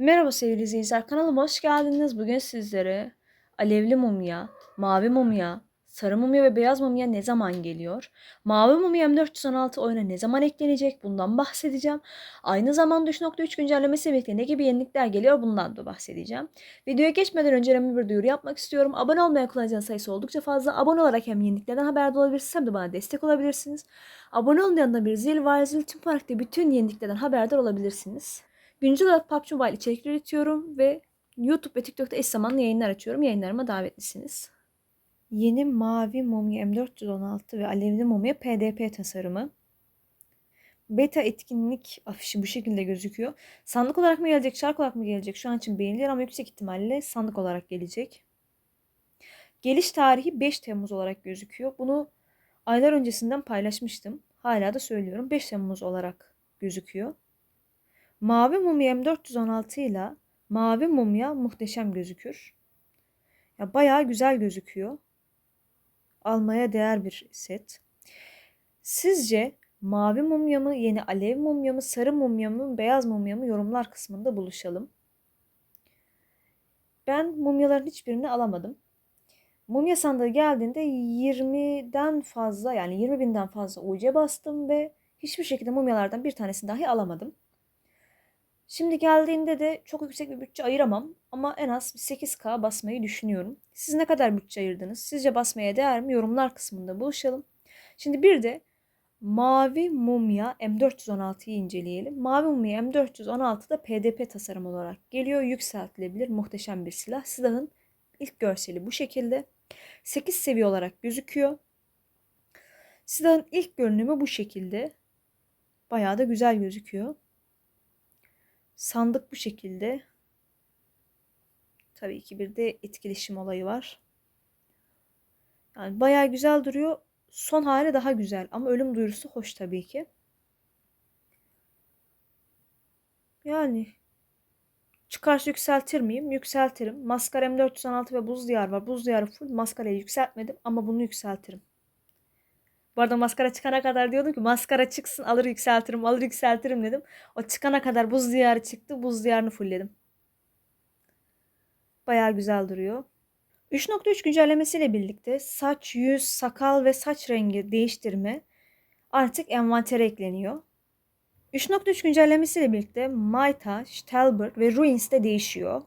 Merhaba sevgili izleyiciler, kanalıma hoş geldiniz. Bugün sizlere alevli mumya, mavi mumya, sarı mumya ve beyaz mumya ne zaman geliyor? Mavi mumya M416 oyuna ne zaman eklenecek? Bundan bahsedeceğim. Aynı zamanda 3.3 güncellemesi birlikte ne gibi yenilikler geliyor? Bundan da bahsedeceğim. Videoya geçmeden önce önemli bir duyuru yapmak istiyorum. Abone olmayan kullanıcının sayısı oldukça fazla. Abone olarak hem yeniliklerden haberdar olabilirsiniz hem de bana destek olabilirsiniz. Abone olmayan da bir zil var. Zil tüm parkta bütün yeniliklerden haberdar olabilirsiniz. Güncel olarak PUBG Mobile içerik üretiyorum ve YouTube ve TikTok'ta eş zamanlı yayınlar açıyorum. Yayınlarıma davetlisiniz. Yeni mavi mumya M416 ve alevli mumya PDP tasarımı. Beta etkinlik afişi bu şekilde gözüküyor. Sandık olarak mı gelecek, şarkı olarak mı gelecek? Şu an için beğenilir ama yüksek ihtimalle sandık olarak gelecek. Geliş tarihi 5 Temmuz olarak gözüküyor. Bunu aylar öncesinden paylaşmıştım. Hala da söylüyorum. 5 Temmuz olarak gözüküyor. Mavi mumya M416 ile mavi mumya muhteşem gözükür. Ya bayağı güzel gözüküyor. Almaya değer bir set. Sizce mavi mumya mı, yeni alev mumya mı, sarı mumya mı, beyaz mumya mı yorumlar kısmında buluşalım. Ben mumyaların hiçbirini alamadım. Mumya sandığı geldiğinde 20'den fazla yani 20 binden fazla UC bastım ve hiçbir şekilde mumyalardan bir tanesini dahi alamadım. Şimdi geldiğinde de çok yüksek bir bütçe ayıramam ama en az 8K basmayı düşünüyorum. Siz ne kadar bütçe ayırdınız? Sizce basmaya değer mi? Yorumlar kısmında buluşalım. Şimdi bir de Mavi Mumya M416'yı inceleyelim. Mavi Mumya M416 da PDP tasarım olarak geliyor. Yükseltilebilir muhteşem bir silah. Silahın ilk görseli bu şekilde. 8 seviye olarak gözüküyor. Silahın ilk görünümü bu şekilde. Bayağı da güzel gözüküyor. Sandık bu şekilde. Tabii ki bir de etkileşim olayı var. Yani bayağı güzel duruyor. Son hali daha güzel ama ölüm duyurusu hoş tabii ki. Yani çıkarsa yükseltir miyim? Yükseltirim. Maskara M416 ve Buz Diyar var. Buz Diyarı full. Maskarayı yükseltmedim ama bunu yükseltirim. Bu arada maskara çıkana kadar diyordum ki maskara çıksın alır yükseltirim alır yükseltirim dedim. O çıkana kadar buz diyarı çıktı. Buz diyarını fullledim. Baya güzel duruyor. 3.3 güncellemesiyle birlikte saç, yüz, sakal ve saç rengi değiştirme artık envantere ekleniyor. 3.3 güncellemesiyle birlikte Malta, Stelberg ve Ruins de değişiyor.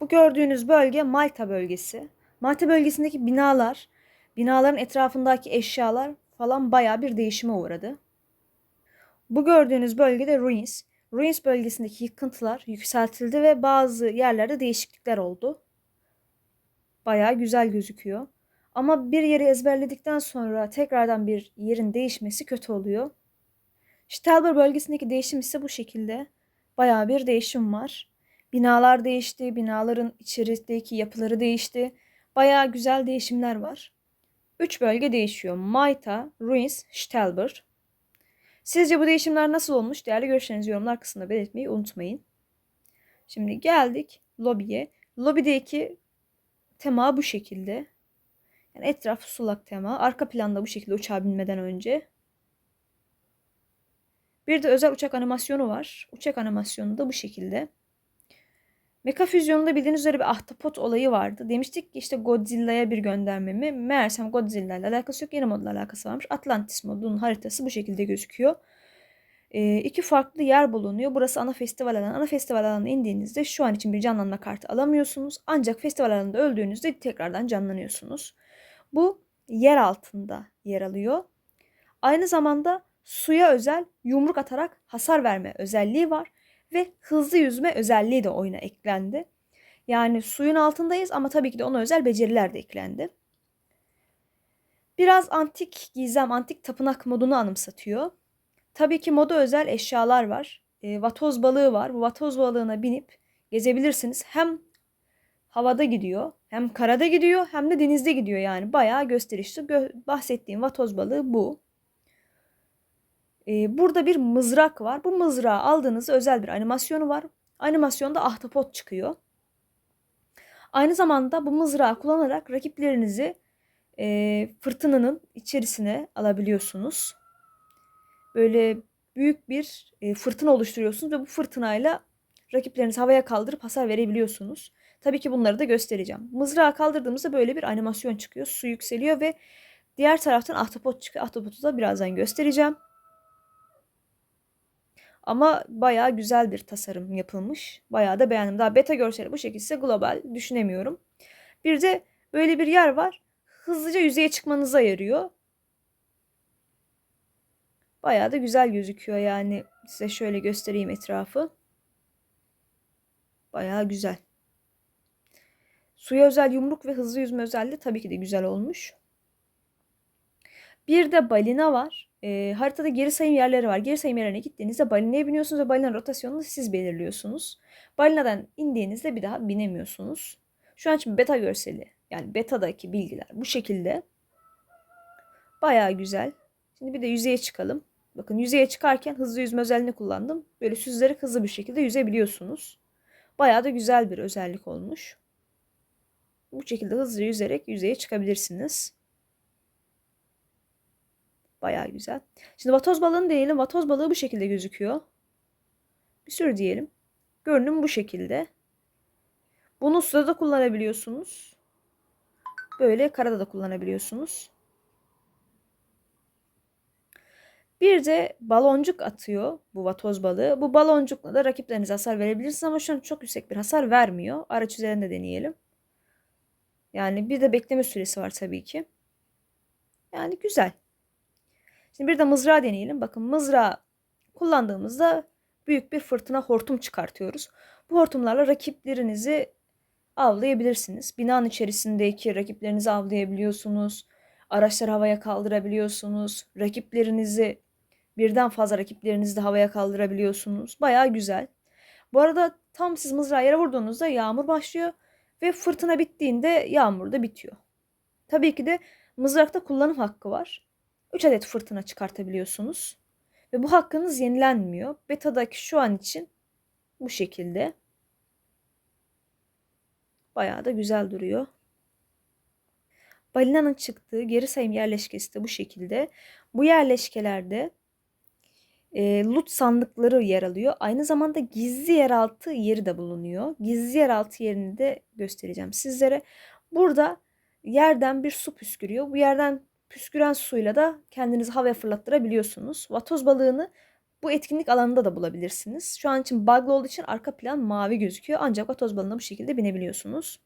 Bu gördüğünüz bölge Malta bölgesi. Malta bölgesindeki binalar Binaların etrafındaki eşyalar falan baya bir değişime uğradı. Bu gördüğünüz bölgede Ruins. Ruins bölgesindeki yıkıntılar yükseltildi ve bazı yerlerde değişiklikler oldu. Baya güzel gözüküyor. Ama bir yeri ezberledikten sonra tekrardan bir yerin değişmesi kötü oluyor. Stelber bölgesindeki değişim ise bu şekilde. Baya bir değişim var. Binalar değişti, binaların içerisindeki yapıları değişti. Baya güzel değişimler var. Üç bölge değişiyor. Mayta, Ruins, Stelber. Sizce bu değişimler nasıl olmuş? Değerli görüşlerinizi yorumlar kısmında belirtmeyi unutmayın. Şimdi geldik lobiye. Lobideki tema bu şekilde. Yani etraf sulak tema. Arka planda bu şekilde uçağa binmeden önce. Bir de özel uçak animasyonu var. Uçak animasyonu da bu şekilde. Mecha Füzyon'da bildiğiniz üzere bir ahtapot olayı vardı. Demiştik ki işte Godzilla'ya bir gönderme mi? Meğersem Godzilla ile alakası yok. Yeni modla alakası varmış. Atlantis modunun haritası bu şekilde gözüküyor. E, iki farklı yer bulunuyor. Burası ana festival alanı. Ana festival alanına indiğinizde şu an için bir canlanma kartı alamıyorsunuz. Ancak festival alanında öldüğünüzde tekrardan canlanıyorsunuz. Bu yer altında yer alıyor. Aynı zamanda suya özel yumruk atarak hasar verme özelliği var ve hızlı yüzme özelliği de oyuna eklendi. Yani suyun altındayız ama tabii ki de ona özel beceriler de eklendi. Biraz antik gizem, antik tapınak modunu anımsatıyor. Tabii ki moda özel eşyalar var. E, vatoz balığı var. Bu vatoz balığına binip gezebilirsiniz. Hem havada gidiyor, hem karada gidiyor, hem de denizde gidiyor yani. Bayağı gösterişli. Gö- bahsettiğim vatoz balığı bu. Ee, burada bir mızrak var. Bu mızrağı aldığınızda özel bir animasyonu var. Animasyonda ahtapot çıkıyor. Aynı zamanda bu mızrağı kullanarak rakiplerinizi e, fırtınanın içerisine alabiliyorsunuz. Böyle büyük bir e, fırtına oluşturuyorsunuz ve bu fırtınayla rakiplerinizi havaya kaldırıp hasar verebiliyorsunuz. Tabii ki bunları da göstereceğim. Mızrağı kaldırdığımızda böyle bir animasyon çıkıyor. Su yükseliyor ve diğer taraftan ahtapot çıkıyor. Ahtapotu da birazdan göstereceğim. Ama bayağı güzel bir tasarım yapılmış. Bayağı da beğendim. Daha beta görseli bu şekilde global düşünemiyorum. Bir de böyle bir yer var. Hızlıca yüzeye çıkmanıza yarıyor. Bayağı da güzel gözüküyor yani. Size şöyle göstereyim etrafı. Bayağı güzel. Suya özel yumruk ve hızlı yüzme özelliği tabii ki de güzel olmuş. Bir de balina var. E, haritada geri sayım yerleri var. Geri sayım yerlerine gittiğinizde balinaya biniyorsunuz ve balinanın rotasyonunu siz belirliyorsunuz. Balinadan indiğinizde bir daha binemiyorsunuz. Şu an için beta görseli yani betadaki bilgiler bu şekilde. Bayağı güzel. Şimdi bir de yüzeye çıkalım. Bakın yüzeye çıkarken hızlı yüzme özelliğini kullandım. Böyle süzülerek hızlı bir şekilde yüzebiliyorsunuz. Bayağı da güzel bir özellik olmuş. Bu şekilde hızlı yüzerek yüzeye çıkabilirsiniz. Bayağı güzel. Şimdi vatoz balığını diyelim. Vatoz balığı bu şekilde gözüküyor. Bir sürü diyelim. Görünüm bu şekilde. Bunu suda da kullanabiliyorsunuz. Böyle karada da kullanabiliyorsunuz. Bir de baloncuk atıyor bu vatoz balığı. Bu baloncukla da rakiplerinize hasar verebilirsiniz ama şu an çok yüksek bir hasar vermiyor. Araç üzerinde deneyelim. Yani bir de bekleme süresi var tabii ki. Yani güzel. Şimdi bir de mızrağı deneyelim. Bakın mızrağı kullandığımızda büyük bir fırtına hortum çıkartıyoruz. Bu hortumlarla rakiplerinizi avlayabilirsiniz. Binanın içerisindeki rakiplerinizi avlayabiliyorsunuz. Araçları havaya kaldırabiliyorsunuz. Rakiplerinizi birden fazla rakiplerinizi de havaya kaldırabiliyorsunuz. Baya güzel. Bu arada tam siz mızrağı yere vurduğunuzda yağmur başlıyor ve fırtına bittiğinde yağmur da bitiyor. Tabii ki de mızrakta kullanım hakkı var. 3 adet fırtına çıkartabiliyorsunuz. Ve bu hakkınız yenilenmiyor. Beta'daki şu an için bu şekilde. Bayağı da güzel duruyor. Balinanın çıktığı geri sayım yerleşkesi de bu şekilde. Bu yerleşkelerde e, loot sandıkları yer alıyor. Aynı zamanda gizli yeraltı yeri de bulunuyor. Gizli yeraltı yerini de göstereceğim sizlere. Burada yerden bir su püskürüyor. Bu yerden püsküren suyla da kendinizi havaya fırlattırabiliyorsunuz. Vatoz balığını bu etkinlik alanında da bulabilirsiniz. Şu an için bug'lı olduğu için arka plan mavi gözüküyor. Ancak vatoz balığına bu şekilde binebiliyorsunuz.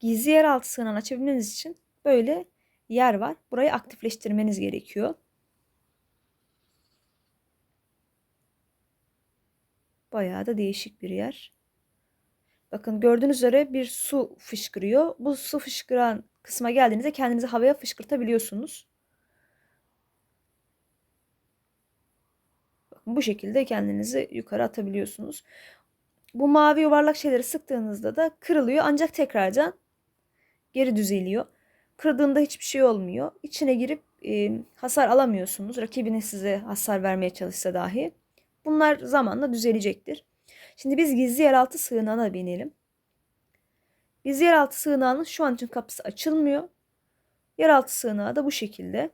Gizli yeraltı sığınan açabilmeniz için böyle yer var. Burayı aktifleştirmeniz gerekiyor. Bayağı da değişik bir yer. Bakın gördüğünüz üzere bir su fışkırıyor. Bu su fışkıran kısma geldiğinizde kendinizi havaya fışkırtabiliyorsunuz. Bu şekilde kendinizi yukarı atabiliyorsunuz. Bu mavi yuvarlak şeyleri sıktığınızda da kırılıyor ancak tekrardan geri düzeliyor. Kırdığında hiçbir şey olmuyor. İçine girip e, hasar alamıyorsunuz. Rakibiniz size hasar vermeye çalışsa dahi. Bunlar zamanla düzelecektir. Şimdi biz gizli yeraltı sığınağına binelim. Gizli yeraltı sığınağının şu an için kapısı açılmıyor. Yeraltı sığınağı da bu şekilde.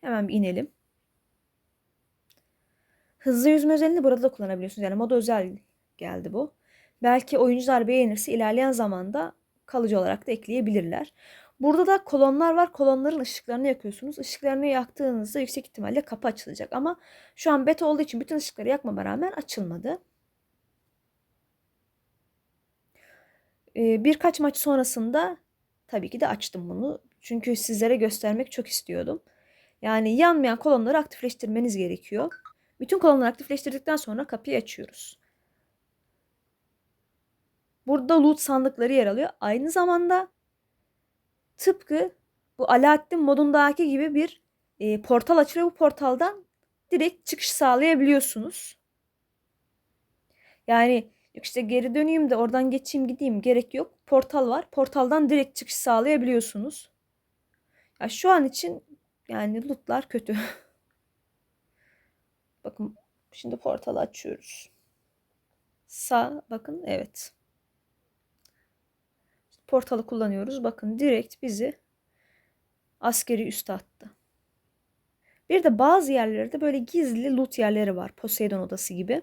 Hemen bir inelim. Hızlı yüzme özelliğini burada da kullanabiliyorsunuz. Yani moda özel geldi bu. Belki oyuncular beğenirse ilerleyen zamanda kalıcı olarak da ekleyebilirler. Burada da kolonlar var. Kolonların ışıklarını yakıyorsunuz. Işıklarını yaktığınızda yüksek ihtimalle kapı açılacak. Ama şu an beta olduğu için bütün ışıkları yakmama rağmen açılmadı. Ee, birkaç maç sonrasında tabii ki de açtım bunu. Çünkü sizlere göstermek çok istiyordum. Yani yanmayan kolonları aktifleştirmeniz gerekiyor. Bütün kolonları aktifleştirdikten sonra kapıyı açıyoruz. Burada loot sandıkları yer alıyor. Aynı zamanda tıpkı bu Alaaddin modundaki gibi bir e, portal açılıyor. Bu portaldan direkt çıkış sağlayabiliyorsunuz. Yani işte geri döneyim de oradan geçeyim gideyim gerek yok. Portal var. Portaldan direkt çıkış sağlayabiliyorsunuz. Ya şu an için yani lootlar kötü. bakın şimdi portalı açıyoruz. Sağ bakın evet portalı kullanıyoruz. Bakın direkt bizi askeri üste attı. Bir de bazı yerlerde böyle gizli loot yerleri var. Poseidon odası gibi.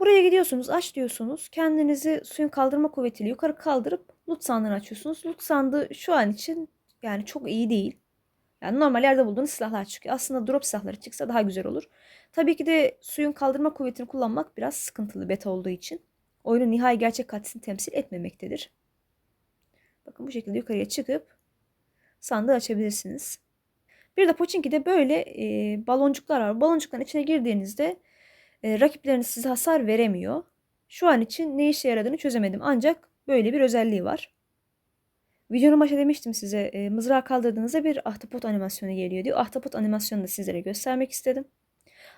Buraya gidiyorsunuz, aç diyorsunuz. Kendinizi suyun kaldırma kuvvetiyle yukarı kaldırıp loot sandığını açıyorsunuz. Loot sandığı şu an için yani çok iyi değil. Yani normal yerde bulduğunuz silahlar çıkıyor. Aslında drop silahları çıksa daha güzel olur. Tabii ki de suyun kaldırma kuvvetini kullanmak biraz sıkıntılı beta olduğu için. Oyunun nihai gerçek kalitesini temsil etmemektedir. Bakın bu şekilde yukarıya çıkıp sandığı açabilirsiniz. Bir de Pochinki'de böyle e, baloncuklar var. Baloncukların içine girdiğinizde e, rakipleriniz size hasar veremiyor. Şu an için ne işe yaradığını çözemedim. Ancak böyle bir özelliği var. Videonun başında demiştim size e, mızrağı kaldırdığınızda bir ahtapot animasyonu geliyor diyor. Ahtapot animasyonunu da sizlere göstermek istedim.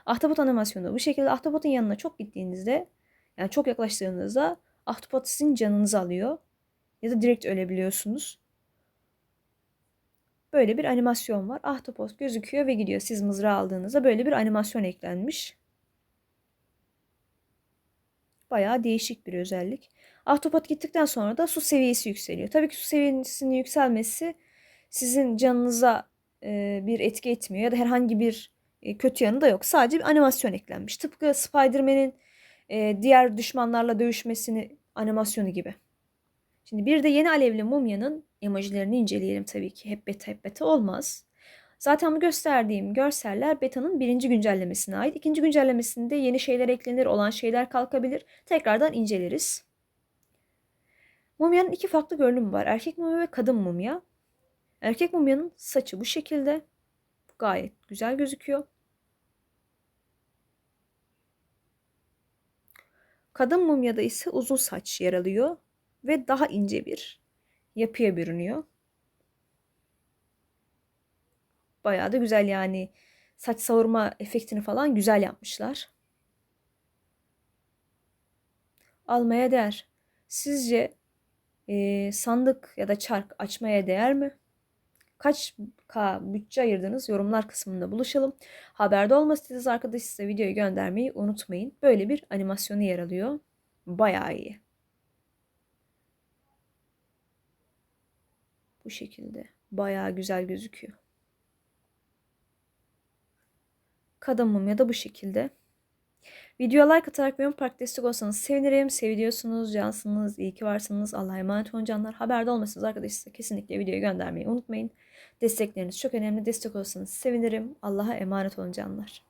Ahtapot animasyonu bu şekilde ahtapotun yanına çok gittiğinizde yani çok yaklaştığınızda ahtapot sizin canınızı alıyor. Ya da direkt ölebiliyorsunuz. Böyle bir animasyon var. Ahtapot gözüküyor ve gidiyor. Siz mızrağı aldığınızda böyle bir animasyon eklenmiş. Bayağı değişik bir özellik. Ahtapot gittikten sonra da su seviyesi yükseliyor. Tabii ki su seviyesinin yükselmesi sizin canınıza e, bir etki etmiyor ya da herhangi bir e, kötü yanı da yok. Sadece bir animasyon eklenmiş. Tıpkı Spider-Man'in e, diğer düşmanlarla dövüşmesini animasyonu gibi. Şimdi bir de yeni alevli mumyanın emojilerini inceleyelim tabii ki. Hep beta hep beta olmaz. Zaten bu gösterdiğim görseller beta'nın birinci güncellemesine ait. İkinci güncellemesinde yeni şeyler eklenir, olan şeyler kalkabilir. Tekrardan inceleriz. Mumyanın iki farklı görünümü var. Erkek mumya ve kadın mumya. Erkek mumyanın saçı bu şekilde. Gayet güzel gözüküyor. Kadın mumyada ise uzun saç yer alıyor ve daha ince bir yapıya bürünüyor. Bayağı da güzel yani. Saç savurma efektini falan güzel yapmışlar. Almaya değer. Sizce e, sandık ya da çark açmaya değer mi? Kaç K bütçe ayırdınız? Yorumlar kısmında buluşalım. Haberde olmasınız arkadaş size videoyu göndermeyi unutmayın. Böyle bir animasyonu yer alıyor. Bayağı iyi. Bu şekilde. Bayağı güzel gözüküyor. Kadın mumya da bu şekilde. Videoya like atarak benim park destek olsanız sevinirim. Seviyorsunuz, cansınız, iyi ki varsınız. Allah'a emanet olun canlar. Haberde olmasınız arkadaşlar. Kesinlikle videoyu göndermeyi unutmayın. Destekleriniz çok önemli. Destek olsanız sevinirim. Allah'a emanet olun canlar.